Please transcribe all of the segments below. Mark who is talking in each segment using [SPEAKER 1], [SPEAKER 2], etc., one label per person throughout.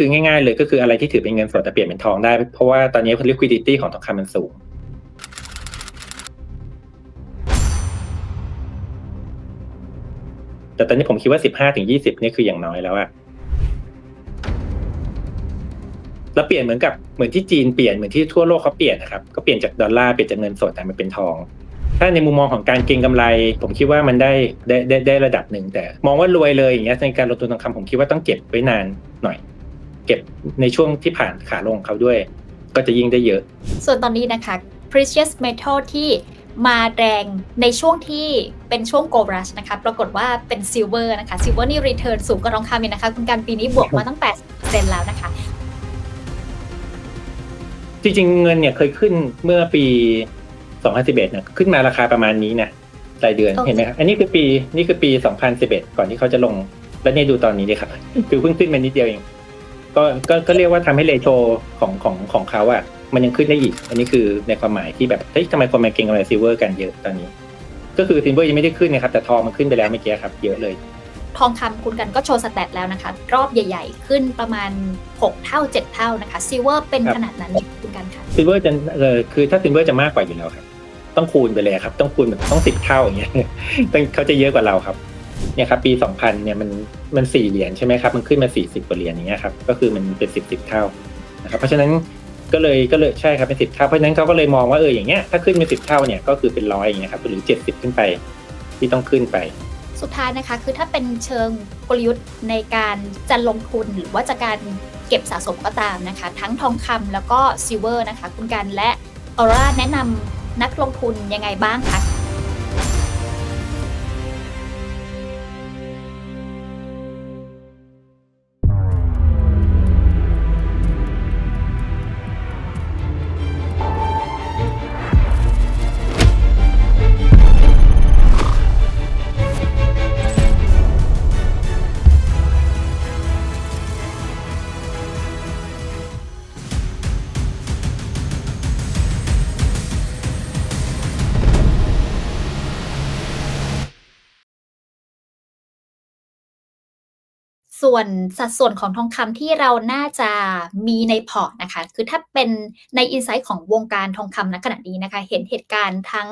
[SPEAKER 1] คือง่ายๆเลยก็คืออะไรที่ถือเป็นเงินสดแต่เปลี่ยนเป็นทองได้ เพราะว่าตอนนี้ liquidity ของทองคำมันสูง แต่ตอนนี้ผมคิดว่าสิบห้าถึงยี่สิบนี่คืออย่างน้อยแล้วอะแล้วเปลี่ยนเหมือนกับเหมือนที่จีนเปลี่ยนเหมือนที่ทั่วโลกเขาเปลี่ยนนะครับก็เปลี่ยนจากดอลลาร์เปลี่ยนจากเงินสดแต่มันเป็นทอง ถ้าในมุมมองของการเก็งกำไร ผมคิดว่ามันได้ได้ได้ได้ระดับหนึ่งแต่ มองว่ารวยเลยอย่างเงี้ยในการลงทุนทองคำผมคิดว่าต้องเก็บไว้นานหน่อย เก็บในช่วงที่ผ่านขาลงเขาด้วย ก็จะยิ่งได้เยอะ
[SPEAKER 2] ส่วนตอนนี้นะคะ precious metal ที่มาแรงในช่วงที่เป็นช่วง gold rush นะคะ ปรากฏว่าเป็น silver นะคะ silver นี่ return สูงกว่าทองคำอีกนะคะ คุณการปีนี้บวกมาตั้ง80%แล้วนะคะ
[SPEAKER 1] จริงๆ เงินเนี่ยเคยขึ้นเมื่อปี 2011เนี่ยขึ้นมาราคาประมาณนี้นะรายเดือน
[SPEAKER 2] โอเค
[SPEAKER 1] เห็นไหมครับ อันนี้คือปี นี่คือปี 2011 ก่อนที่เขาจะลง แล้วเนี่ยดูตอนนี้ดิครับ คือเพิ่งขึ้นมานิดเดียวเอง ก็ก็ก็เรียกว่าทำให้เรโชของของของเขาอะมันยังขึ้นได้อีก อันนี้คือในความหมายที่แบบเฮ้ยทำไมคนมาเก่งอะไรซิลเวอร์กันเยอะตอนนี้ ก็คือซิลเวอร์ยังไม่ได้ขึ้นนะครับแต่ทองมันขึ้นไปแล้วเมื่อกี้ครับเยอะเลย
[SPEAKER 2] ทองคำคุณกันก็โชว์สแตทแล้วนะคะ รอบใหญ่ ๆ ขึ้นประมาณ 6 เท่า 7 เท่านะคะ silver เป็น
[SPEAKER 1] ครับ
[SPEAKER 2] ขนาดนั้นไหมคุณกันค่ะ
[SPEAKER 1] ซิลเวอร์จะเออคือถ้าซิลเวอร์จะมากกว่าอยู่แล้วครับ ต้องคูณไปเลยครับ ต้องคูณแบบต้องสิบเท่าอย่างเงี้ยต้องเขาจะเยอะกว่าเราครับ เนี่ยครับปีสองพันเนี่ยมันมันสี่เหรียญใช่ไหมครับมันขึ้นมาสี่สิบกว่าเหรียญอย่างเงี้ยครับก็คือมันเป็นสิบสิบเท่านะครับเพราะฉะนั้นก็เลยก็เลยใช่ครับเป็นสิบเท่าเพราะฉะนั้นเขาก็เลยมองว่าเอออย่างเงี้ยถ้าขึ้นเป็นสิบเท่าเนี่ยก็คือเป็นร้อยอย่างเงี้ยครับหรือเจ็ดสิบขึ้นไปที่ต้องขึ้นไป
[SPEAKER 2] สุดท้ายนะคะคือถ้าเป็นเชิงกลยุทธ์ในการจะลงทุนหรือว่าจะการเก็บสะสมก็ตามนะคะ ทั้งทองคำแล้วก็ซิลเวอร์นะคะ คุณกันและออร่าแนะนำนักลงทุนยังไงบ้างคะ ส่วนสัดส่วนของทองคำที่เราน่าจะมีในพอร์ตนะคะ คือถ้าเป็นในอินไซต์ของวงการทองคำณขณะนี้นะคะ เห็นเหตุการณ์ทั้ง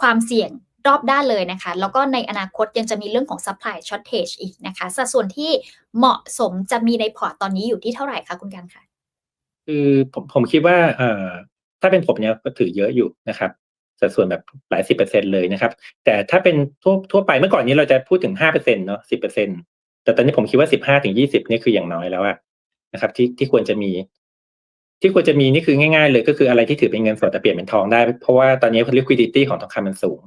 [SPEAKER 2] ความเสี่ยงรอบด้านเลยนะคะ แล้วก็ในอนาคตยังจะมีเรื่องของ supply shortage อีกนะคะ สัดส่วนที่เหมาะสมจะมีในพอร์ตตอนนี้อยู่ที่เท่าไหร่คะคุณกันคะ
[SPEAKER 1] คือผมผมคิดว่าเอ่อถ้าเป็นผมเนี่ยก็ถือเยอะอยู่นะครับสัดส่วนแบบหลายสิบเปอร์เซ็นเลยนะครับ แต่ถ้าเป็นทั่วทั่วไปเมื่อก่อนนี้เราจะพูดถึงห้าเปอร์เซ็นเนาะสิบเปอร์เซ็น แต่ตอนนี้ผมคิดว่าสิบห้าถึงยี่สิบนี่คืออย่างน้อยแล้วอะนะครับ ที่ที่ควรจะมี ที่ควรจะมีนี่คือง่ายๆ เลยก็คืออะไรที่ถือเป็นเงินสดแต่เปลี่ยนเป็นทองได้ เพราะว่าตอนนี้ liquidity ของทองคำมันสูง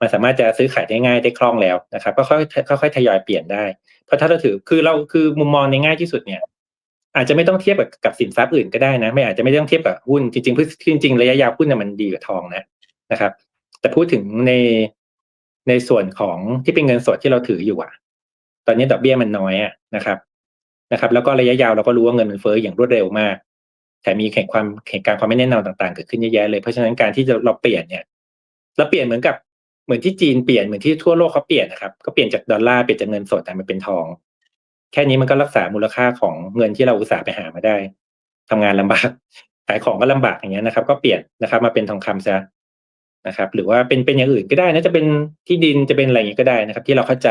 [SPEAKER 1] มันสามารถจะซื้อขายได้ง่ายได้คล่องแล้วนะครับ ก็ค่อยค่อยๆทยอยเปลี่ยนได้ เพราะถ้าเราถือคือเราคือมุมมองในง่ายที่สุดเนี่ย อาจจะไม่ต้องเทียบกับกับสินทรัพย์อื่นก็ได้นะ ไม่อาจจะไม่ต้องเทียบกับหุ้นจริงๆจริงๆระยะยาวหุ้นน่ะมันดีกว่าทองนะนะครับ แต่พูดถึงในในส่วนของที่เป็นเงินสดที่เราถืออยู่อะ ตอนนี้ดอกเบี้ยมันน้อยอะนะครับนะครับ แล้วก็ระยะยาวเราก็รู้ว่าเงินมันเฟ้ออย่างรวดเร็วมากแต่มีเหตุความเหตุการณ์ความไม่แน่นอนต่างๆเกิดขึ้นเยอะแยะเลยเพราะฉะนั้นการที่จะเราเปลี่ยนเนี่ยเราเปลี่ยนเหมือนกับเหมือนที่จีนเปลี่ยนเหมือนที่ทั่วโลกเขาเปลี่ยนนะครับก็เปลี่ยนจากดอลลาร์เปลี่ยนจากเงินสดแต่มันเป็นทอง แค่นี้มันก็รักษามูลค่าของเงินที่เราอุตส่าห์ไปหามาได้ทำงานลำบากขายของก็ลำบากอย่างเงี้ยนะครับ ก็เปลี่ยนนะครับมาเป็นทองคำซะนะครับ หรือว่าเป็นเป็นอย่างอื่นก็ได้นะจะเป็นที่ดินจะเป็นอะไรอย่างงี้ก็ได้นะครับ ที่เราเข้าใจ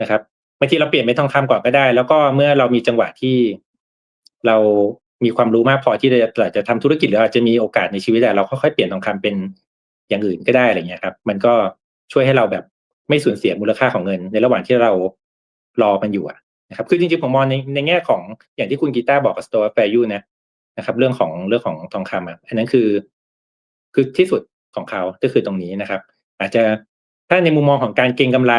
[SPEAKER 1] นะครับบางทีเราเปลี่ยนเป็นทองคำก่อนก็ได้ แล้วก็เมื่อเรามีจังหวะที่เรามีความรู้มากพอที่จะจะทำธุรกิจหรืออาจจะมีโอกาสในชีวิตอะเราค่อยๆเปลี่ยนทองคำเป็นอย่างอื่นก็ได้อะไรเงี้ยครับ มันก็ช่วยให้เราแบบไม่สูญเสียมูลค่าของเงิน ในระหว่างที่เรารอมันอยู่นะครับ คือจริงๆผมมองในในแง่ของอย่างที่คุณกีตาร์บอกกับ store value นะนะครับ เรื่องของเรื่องของทองคำอะอันนั้นคือ คือที่สุดของเขาก็คือตรงนี้นะครับ อาจจะถ้าในมุมมองของการเก็งกำไร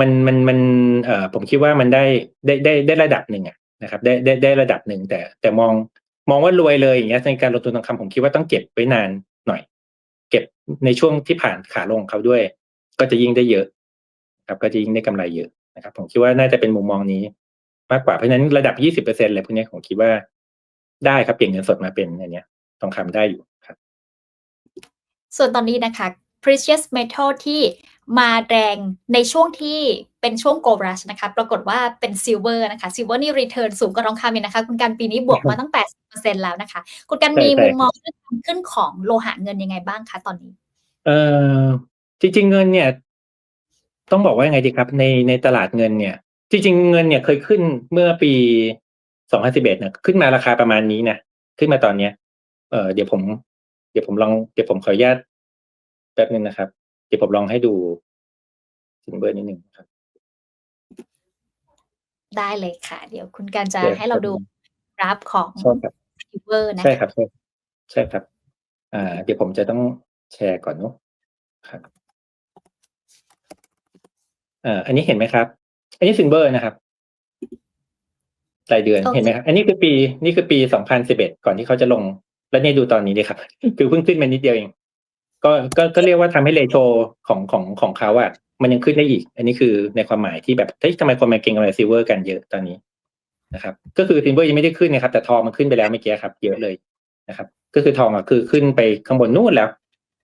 [SPEAKER 1] มันมันมันเอ่อผมคิดว่ามันได้ได้ได้ได้ระดับหนึ่งอะนะครับได้ได้ได้ระดับหนึ่งแต่แต่มองมองว่ารวยเลยอย่างเงี้ยในการลงทุนทองคำผมคิดว่าต้องเก็บไว้นานหน่อย เก็บในช่วงที่ผ่านขาลงเขาด้วย ก็จะยิ่งได้เยอะ ครับก็จะยิ่งได้กำไรเยอะนะครับ ผมคิดว่าน่าจะเป็นมุมมองนี้ มากกว่าเพราะฉะนั้นระดับยี่สิบเปอร์เซ็นต์เลยพวกนี้ผมคิดว่าได้ครับเปลี่ยนเงินสดมาเป็นอันเนี้ยทองคำได้อยู่ครับ
[SPEAKER 2] ส่วนตอนนี้นะคะ precious metal ที่ มาแรงในช่วงที่เป็นช่วงโกลด์รัชนะคะ ปรากฏว่าเป็นซิลเวอร์นะคะซิลเวอร์นี่รีเทิร์นสูงกว่าทองคำอีกนะคะ คุณการปีนี้บวกมาตั้ง 80%แล้วนะคะ คุณการ
[SPEAKER 1] ใช่
[SPEAKER 2] มี
[SPEAKER 1] ใช่
[SPEAKER 2] มุมมองเรื่องการขึ้นของโลหะเงินยังไงบ้างคะตอนนี้
[SPEAKER 1] เอ่อจริง ๆ เงินเนี่ย ต้องบอกว่ายังไงดีครับในในตลาดเงินเนี่ย จริง ๆ เงินเนี่ยเคยขึ้นเมื่อปี 2011เนี่ยขึ้นมาราคาประมาณนี้นะขึ้นมาตอนเนี้ยเอ่อเดี๋ยวผม เดี๋ยวผมลองเดี๋ยวผมขออนุญาตแป๊บนึงนะครับ เดี๋ยวผมลองให้ดูซินเบอร์นิดหนึ่งครับ
[SPEAKER 2] ได้เลยค่ะ เดี๋ยวคุณการจะ
[SPEAKER 1] เดี๋ยว
[SPEAKER 2] ให้เราดูกราฟของ
[SPEAKER 1] ใช่ครับ
[SPEAKER 2] ซิลเวอร์นะ
[SPEAKER 1] ใช่
[SPEAKER 2] คะ
[SPEAKER 1] ครับใช่ใช่ครับ อ่า เดี๋ยวผมจะต้องแชร์ก่อนเนอะครับอ่าอันนี้เห็นไหมครับ อันนี้ซินเบอร์นะครับรายเดือนเห็นไหมครับ อันนี้คือปี นี่คือปี2011ก่อนที่เขาจะลง แล้วเนี่ยดูตอนนี้ดิครับ คือเพิ่งขึ้นมานิดเดียวเอง ก็ก็ก็เรียกว่าทำให้เรโชของของของเขาอะมันยังขึ้นได้อีก อันนี้คือในความหมายที่แบบเฮ้ยทำไมคนมาเก่งกำไรซิลเวอร์กันเยอะตอนนี้นะครับ ก็คือซิลเวอร์ยังไม่ได้ขึ้นนะครับ แต่ทองมันขึ้นไปแล้วเมื่อกี้ครับ เยอะเลยนะครับ ก็คือทองอะคือขึ้นไปข้างบนนู่นแล้ว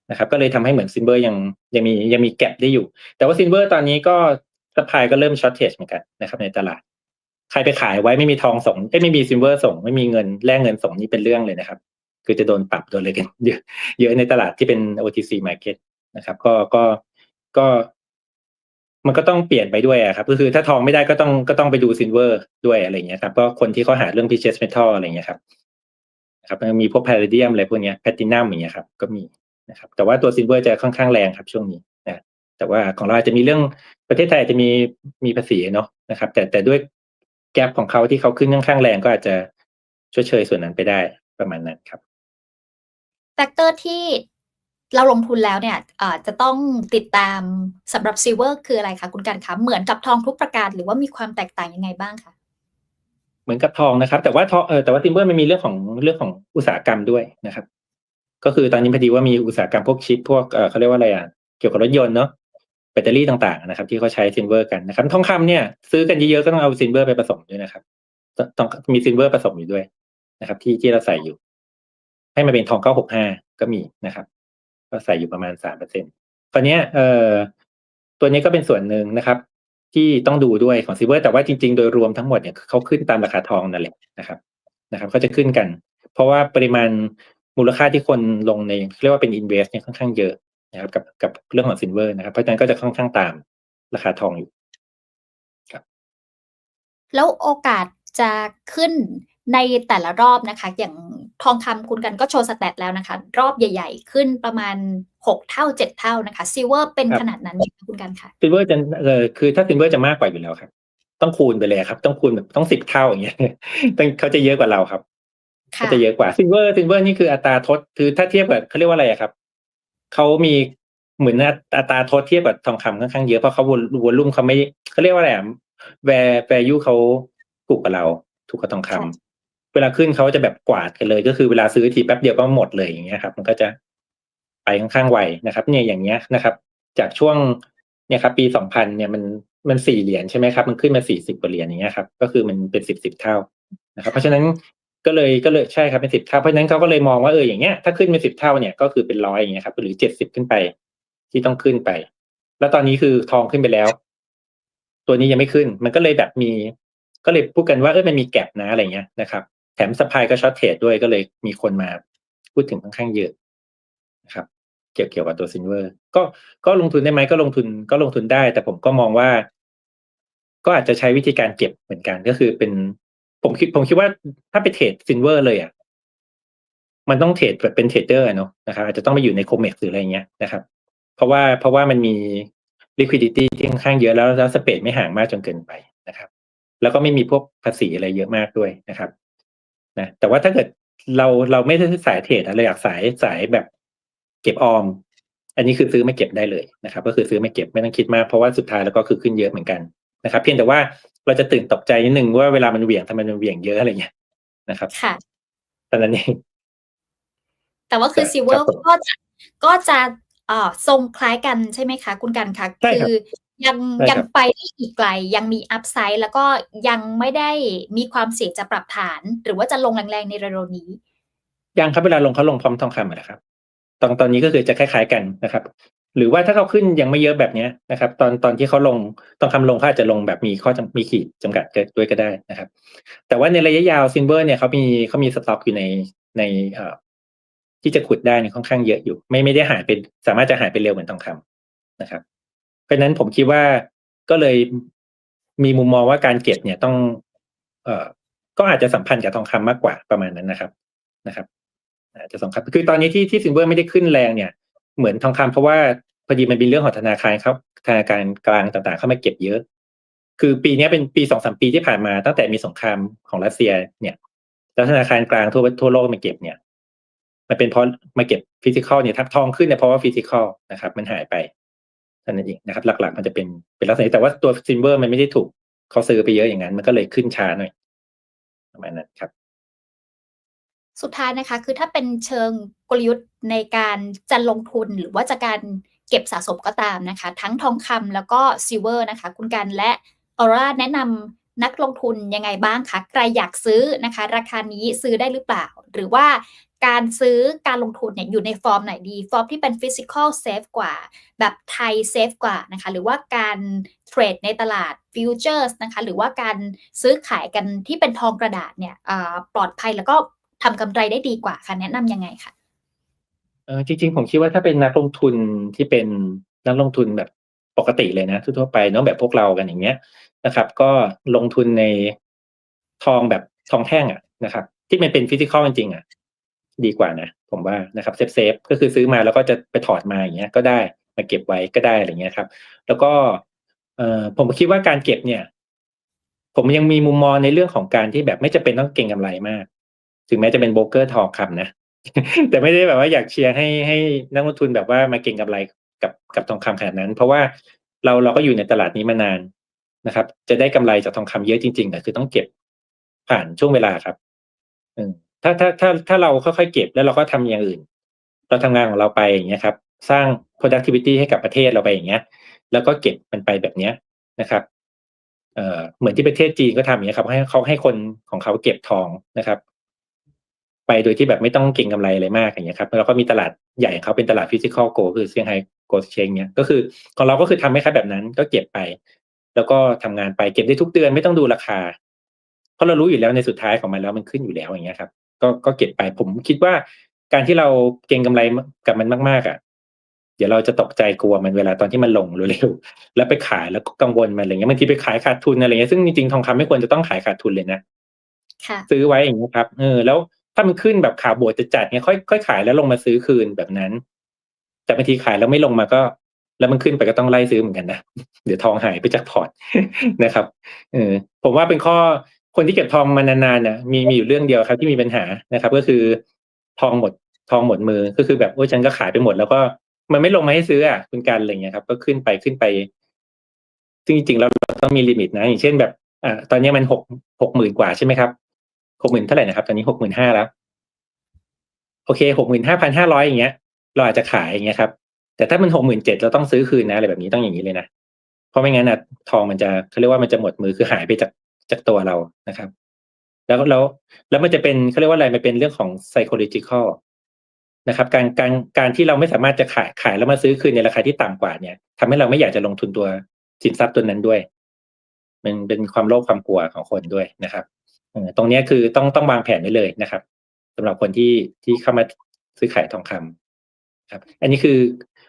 [SPEAKER 1] นะครับ ก็เลยทำให้เหมือนซิลเวอร์ยังยังมียังมีแกลบได้อยู่ แต่ว่าซิลเวอร์ตอนนี้ก็สปายก็เริ่มช็อตเทจเหมือนกันนะครับ ในตลาด ใครไปขายไว้ไม่มีทองส่งไม่มีซิลเวอร์ส่ง ไม่มีเงินแลกเงินส่งนี่เป็นเรื่องเลยนะครับ คือจะโดนปรับโดนอะไรกันเยอะเยอะในตลาดที่เป็น OTC market นะครับ ก็ก็ก็ มันก็ต้องเปลี่ยนไปด้วยครับ ก็คือถ้าทองไม่ได้ก็ต้องก็ต้องไปดูซิลเวอร์ด้วยอะไรเงี้ยครับ ก็คนที่เขาหาเรื่อง precious metal อะไรเงี้ยครับครับมันมีพวก palladium อะไรพวกเนี้ย platinum อย่างเงี้ยครับ ก็มีนะครับ แต่ว่าตัวซิลเวอร์จะค่อนข้างแรงครับช่วงนี้นะแต่ว่าของเราอาจจะมีเรื่องประเทศไทยจจะมีมีภาษีเนาะนะครับ แต่แต่ด้วยแกลบของเขาที่เขาขึ้นค่อนข้างแรงก็อาจจะชดเชยส่วนนั้นไปได้ประมาณนั้นครับ
[SPEAKER 2] แฟกเตอร์ที่เราลงทุนแล้วเนี่ยจะต้องติดตามสำหรับซิลเวอร์คืออะไรคะคุณการคะเหมือนกับทองทุกประการหรือว่ามีความแตกต่างยังไงบ้างคะ
[SPEAKER 1] เหมือนกับทองนะครับ แต่ว่าทองเออแต่ว่าซิลเวอร์มันมีเรื่องของเรื่องของอุตสาหกรรมด้วยนะครับ ก็คือตอนนี้พอดีว่ามีอุตสาหกรรมพวกชิปพวกเออเขาเรียกว่าอะไรอะเกี่ยวกับรถยนต์เนาะแบตเตอรี่ต่างๆนะครับ ที่เขาใช้ซิลเวอร์กันนะครับทองคำเนี่ย ซื้อกันเยอะๆก็ต้องเอาซิลเวอร์ไปผสมด้วยนะครับต้องต้องมีซิลเวอร์ผสมอยู่ด้วยนะครับ ที่ที่เราใส่อยู่ ให้มันเป็นทองเก้าหกห้าก็มีนะครับ ก็ใส่อยู่ประมาณสามเปอร์เซ็นต์ตอนนี้ยเอ่อตัวนี้ก็เป็นส่วนหนึ่งนะครับ ที่ต้องดูด้วยของซิลเวอร์แต่ว่าจริง ๆ โดยรวมทั้งหมดเนี่ยเขาขึ้นตามราคาทองนั่นแหละนะครับ นะครับเขาจะขึ้นกัน เพราะว่าปริมาณมูลค่าที่คนลงในเรียกว่าเป็นอินเวสเนี่ยค่อนข้างเยอะนะครับ กับกับเรื่องของซิลเวอร์นะครับ เพราะฉะนั้นก็จะค่อนข้างตามราคาทองอยู่ครับ
[SPEAKER 2] แล้วโอกาสจะขึ้น ในแต่ละรอบนะคะ อย่างทองคำคุณกันก็โชว์สแตทแล้วนะคะ รอบใหญ่ ๆ ขึ้นประมาณหกเท่าเจ็ดเท่านะคะซิลเวอร์เป็น
[SPEAKER 1] ครับ
[SPEAKER 2] ขนาดนั้นไหมคะคุณกันคะ
[SPEAKER 1] ซิลเวอร์จะเออคือถ้าซิลเวอร์จะมากกว่าอยู่แล้วครับ ต้องคูณไปเลยครับ ต้องคูณแบบต้องสิบเท่าอย่างเงี้ยต้องเขาจะเยอะกว่าเราครับ
[SPEAKER 2] ค่ะ
[SPEAKER 1] ก็จะเยอะกว่าซิลเวอร์ซิลเวอร์นี่คืออัตราทดคือถ้าเทียบกับเขาเรียกว่าอะไรอะครับเขามีเหมือนอัตราทดเทียบกับทองคำค่อนข้างเยอะเพราะเขาวอลลุ่มเขาไม่เขาเรียกว่าอะไรอะแวร์แวร์ยูเขาถูกกว่าเรา ถูกกว่าทองคำ เวลาขึ้นเขาจะแบบกวาดกันเลย ก็คือเวลาซื้อทีแป๊บเดียวก็หมดเลยอย่างเงี้ยครับ มันก็จะไปค่อนข้างไวนะครับ เนี่ยอย่างเงี้ยนะครับ จากช่วงเนี่ยครับ ปีสองพันเนี่ยมันมันสี่เหรียญใช่ไหมครับ มันขึ้นมาสี่สิบกว่าเหรียญอย่างเงี้ยครับก็คือมันเป็นสิบสิบเท่านะครับ เพราะฉะนั้นก็เลยก็เลยใช่ครับเป็นสิบเท่าเพราะฉะนั้นเขาก็เลยมองว่าเอออย่างเงี้ยถ้าขึ้นเป็นสิบเท่าเนี่ยก็คือเป็นร้อยอย่างเงี้ยครับหรือเจ็ดสิบขึ้นไปที่ต้องขึ้นไป แล้วตอนนี้คือทองขึ้นไปแล้ว ตัวนี้ยังไม่ขึ้น มันก็เลยแบบมี ก็เลยพูดกันว่าเออมันมีแก็บนะอะไรเงี้ยนะครับ แถมสปายก็ช็อตเทรดด้วยก็เลยมีคนมาพูดถึงค่อนข้างเยอะนะครับ เกี่ยวเกี่ยวกับตัวซินเวอร์ก็ก็ลงทุนได้ไหมก็ลงทุนก็ลงทุนได้ แต่ผมก็มองว่า ก็อาจจะใช้วิธีการเก็บเหมือนกันก็คือเป็นผมคิดผมคิดว่าถ้าไปเทรดซินเวอร์เลยอะมันต้องเทรดแบบเป็นเทรดเดอร์เนาะนะครับอาจจะต้องไปอยู่ในโคเม็กหรืออะไรเงี้ยนะครับ เพราะว่าเพราะว่ามันมี liquidity ที่ค่อนข้างเยอะแล้วแล้วสเปดไม่ห่างมากจนเกินไปนะครับ แล้วก็ไม่มีพวกภาษีอะไรเยอะมากด้วยนะครับ นะแต่ว่าถ้าเกิดเราเราไม่ได้สายเทรดอะเราอยากสายสายแบบเก็บออม อันนี้คือซื้อไม่เก็บได้เลยนะครับ ก็คือซื้อไม่เก็บไม่ต้องคิดมากเพราะว่าสุดท้ายแล้วก็คือขึ้นเยอะเหมือนกันนะครับ เพียงแต่ว่าเราจะตื่นตกใจนิดนึงว่าเวลามันเหวี่ยงทำไมมันเหวี่ยงเยอะอะไรเงี้ยนะครับ
[SPEAKER 2] ค่ะ
[SPEAKER 1] ตอนนั้นเอง
[SPEAKER 2] แต่ว่าคือ
[SPEAKER 1] ครับ
[SPEAKER 2] ซิลเวอร์
[SPEAKER 1] ครับผม
[SPEAKER 2] ก็จะก็จะเอ่อทรงคล้ายกันใช่ไหมคะ คุณกันคะ
[SPEAKER 1] ใช่ครับ
[SPEAKER 2] คือ ยัง
[SPEAKER 1] ใช่ครับ
[SPEAKER 2] ยังไปได้อีกไกล ยังมีอัพไซด์แล้วก็ยังไม่ได้มีความเสี่ยงจะปรับฐาน หรือว่าจะลงแรงๆในเร็วๆนี้
[SPEAKER 1] ยังครับเวลาลงเขาลงพร้อมทองคำอะนะครับ ตอนตอนนี้ก็คือจะคล้ายๆกันนะครับ หรือว่าถ้าเขาขึ้นยังไม่เยอะแบบเนี้ยนะครับ ตอนตอนที่เขาลงตอนคำลงเขาอาจจะลงแบบมีข้อจำมีขีดจำกัดด้วยก็ได้นะครับ แต่ว่าในระยะยาวซินเวอร์เนี่ยเขามีเขามีสต็อกอยู่ในในเอ่อที่จะขุดได้เนี่ยค่อนข้างเยอะอยู่ ไม่ไม่ได้หายเป็นสามารถจะหายไปเร็วเหมือนทองคำนะครับ เพราะนั้นผมคิดว่าก็เลยมีมุมมองว่าการเก็บเนี่ยต้องเอ่อก็อาจจะสัมพันธ์กับทองคำมากกว่าประมาณนั้นนะครับนะครับอาจจะสำคัญคือตอนนี้ที่ที่ซินเวอร์ไม่ได้ขึ้นแรงเนี่ย เหมือนทองคำเพราะว่าพอดีมันเป็นเรื่องของธนาคารครับธนาคารกลางต่างๆ เข้ามาเก็บเยอะ คือปีนี้เป็นปีสองสามปีที่ผ่านมาตั้งแต่มีสงครามของรัสเซียเนี่ยแล้วธนาคารกลางทั่วทั่วโลกมาเก็บเนี่ย มันเป็นเพราะมาเก็บฟิสิกอลเนี่ยทับทองขึ้นเนี่ยเพราะว่าฟิสิกอลนะครับ มันหายไป ท่านั้นเองนะครับ หลักๆ มันจะเป็นเป็นลักษณะนี้แต่ว่าตัวซินเวอร์มันไม่ได้ถูกเขาซื้อไปเยอะอย่างนั้น มันก็เลยขึ้นช้าหน่อยประมาณนั้นครับ
[SPEAKER 2] สุดท้ายนะคะ คือถ้าเป็นเชิงกลยุทธ์ในการจะลงทุนหรือว่าจะการเก็บสะสมก็ตามนะคะ ทั้งทองคำแล้วก็ซิลเวอร์นะคะ คุณกันและออร่าแนะนำนักลงทุนยังไงบ้างคะ ใครอยากซื้อนะคะ ราคานี้ซื้อได้หรือเปล่า หรือว่า การซื้อการลงทุนเนี่ยอยู่ในฟอร์มไหนดี ฟอร์มที่เป็นฟิสิกอลเซฟกว่า แบบไทยเซฟกว่านะคะหรือว่าการเทรดในตลาดฟิวเจอร์สนะคะหรือว่าการซื้อขายกันที่เป็นทองกระดาษเนี่ยปลอดภัยแล้วก็ทำกำไรได้ดีกว่าค่ะแนะนำยังไงคะ
[SPEAKER 1] เออจริงๆ ผมคิดว่าถ้าเป็นนักลงทุนที่เป็นนักลงทุนแบบปกติเลยนะทั่วไปเนาะแบบพวกเรากันอย่างเงี้ยนะครับ ก็ลงทุนในทองแบบทองแท่งอะนะครับ ที่มันเป็นฟิสิกอลจริงๆอะ ดีกว่านะ ผมว่านะครับเซฟเซฟก็คือซื้อมาแล้วก็จะไปถอดมาอย่างเงี้ยก็ได้มาเก็บไว้ก็ได้อะไรเงี้ยครับ แล้วก็เออผมคิดว่าการเก็บเนี่ย ผมยังมีมุมมองในเรื่องของการที่แบบไม่จะเป็นต้องเก่งกำไรมาก ถึงแม้จะเป็นโบรกเกอร์ทองคำนะแต่ไม่ได้แบบว่าอยากเชียร์ให้ให้นักลงทุนแบบว่ามาเก่งกำไรกับกับทองคำขนาดนั้น เพราะว่าเราเราก็อยู่ในตลาดนี้มานานนะครับ จะได้กำไรจากทองคำเยอะจริงๆแต่คือต้องเก็บผ่านช่วงเวลาครับ อืม ถ้าถ้าถ้าถ้าเราค่อยๆเก็บแล้วเราก็ทำอย่างอื่น เราทำงานของเราไปอย่างเงี้ยครับ สร้าง productivity ให้กับประเทศเราไปอย่างเงี้ย แล้วก็เก็บมันไปแบบเนี้ยนะครับเอ่อเหมือนที่ประเทศจีนก็ทำอย่างเงี้ยครับให้เขาให้คนของเขาเก็บทองนะครับ ไปโดยที่แบบไม่ต้องเก็งกำไรอะไรมากอย่างเงี้ยครับแล้วก็มีตลาดใหญ่ของเขาเป็นตลาดฟิสิกอลโกคือเซี่ยงไฮ้โกลด์เชงเนี้ยก็คือของเราก็คือทำให้คล้ายแบบนั้น ก็เก็บไป แล้วก็ทำงานไปเก็บได้ทุกเดือนไม่ต้องดูราคา เพราะเรารู้อยู่แล้วในสุดท้ายของมันแล้วมันขึ้นอยู่แล้วอย่างเงี้ยครับ ก็ก็เก็บไป ผมคิดว่าการที่เราเก็งกำไรกับมันมากๆอะเดี๋ยวเราจะตกใจกลัวมันเวลาตอนที่มันลงเร็วๆแล้วไปขายแล้วก็กังวลมันอะไรเงี้ยบางทีไปขายขาดทุนอะไรเงี้ยซึ่งจริงๆทองคำไม่ควรจะต้องขายขาดทุนเลยนะ
[SPEAKER 2] ค่ะ
[SPEAKER 1] ซื้อไว้อย่างนี้ยครับเออแล้วถ้ามันขึ้นแบบขาบวชจะจัดๆเนี่ยค่อยค่อยขายแล้วลงมาซื้อคืนแบบนั้น แต่บางทีขายแล้วไม่ลงมาก็ แล้วมันขึ้นไปก็ต้องไล่ซื้อเหมือนกันนะเดี๋ยวทองหายไปจากพอร์ตนะครับเออผมว่าเป็นข้อ คนที่เก็บทองมานานๆน่ะมีมีอยู่เรื่องเดียวครับที่มีปัญหานะครับ ก็คือทองหมดทองหมดมือก็คือแบบโอ้ยฉันก็ขายไปหมด แล้วก็มันไม่ลงมาให้ซื้ออะคุณกันอะไรเงี้ยครับ ก็ขึ้นไปขึ้นไปซึ่งจริงๆเราต้องมีลิมิตนะ อย่างเช่นแบบอ่าตอนนี้มันหกหกหมื่นกว่าใช่ไหมครับหกหมื่นเท่าไหร่นะครับ ตอนนี้หกหมื่นห้าแล้ว โอเคหกหมื่นห้าพันห้าร้อยอย่างเงี้ย เราอาจจะขายอย่างเงี้ยครับ แต่ถ้ามันหกหมื่นเจ็ดเราต้องซื้อคืนนะอะไรแบบนี้ต้องอย่างนี้เลยนะเพราะไม่งั้นอะทองมันจะเขาเรียกว่ามันจะหมดมือคือหายไปจาก จากตัวเรานะครับ แล้วแล้วแล้วมันจะเป็นเขาเรียกว่าอะไรมันเป็นเรื่องของ psychological นะครับการการการที่เราไม่สามารถจะขายขายแล้วมาซื้อคืนในราคาที่ต่ำกว่าเนี่ยทำให้เราไม่อยากจะลงทุนตัวสินทรัพย์ตัวนั้นด้วย มันเป็นความโลภความกลัวของคนด้วยนะครับตรงนี้คือต้องต้องวางแผนไว้เลยนะครับสำหรับคนที่ที่เข้ามาซื้อขายทองคำครับ อันนี้คือ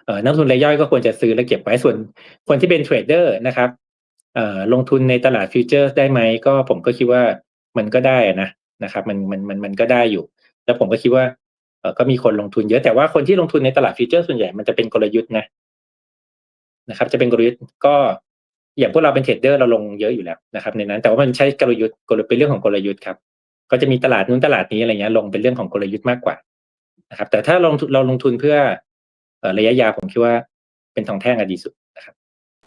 [SPEAKER 1] อนักทุนรายย่อยก็ควรจะซื้อและเก็บไว้ส่วน คนที่เป็นเทรดเดอร์นะครับ ลงทุนในตลาดฟิวเจอร์ได้ไหมก็ผมก็คิดว่ามันก็ได้นะนะครับ มันมันมันมันก็ได้อยู่ แล้วผมก็คิดว่าเก็มีคนลงทุนเยอะแต่ว่าคนที่ลงทุนในตลาดฟิวเจอร์ส่วนใหญ่มันจะเป็นกลยุทธ์นะนะครับ จะเป็นกลยุทธ์ก็อย่างพวกเราเป็นเทรดเดอร์เราลงเยอะอยู่แล้วนะครับ ในนั้น แต่ว่ามันใช้กลยุทธ์กลเป็นเรื่องของกลยุทธ์ครับก็จะมีตลาดนู้นตลาดนี้อะไรเงี้ยลงเป็นเรื่องของกลยุทธ์มากกว่านะครับ แต่ถ้าลงเราลงทุนเพื่อระยะยาวผมคิดว่าเป็นทองแท่งอะดีสุด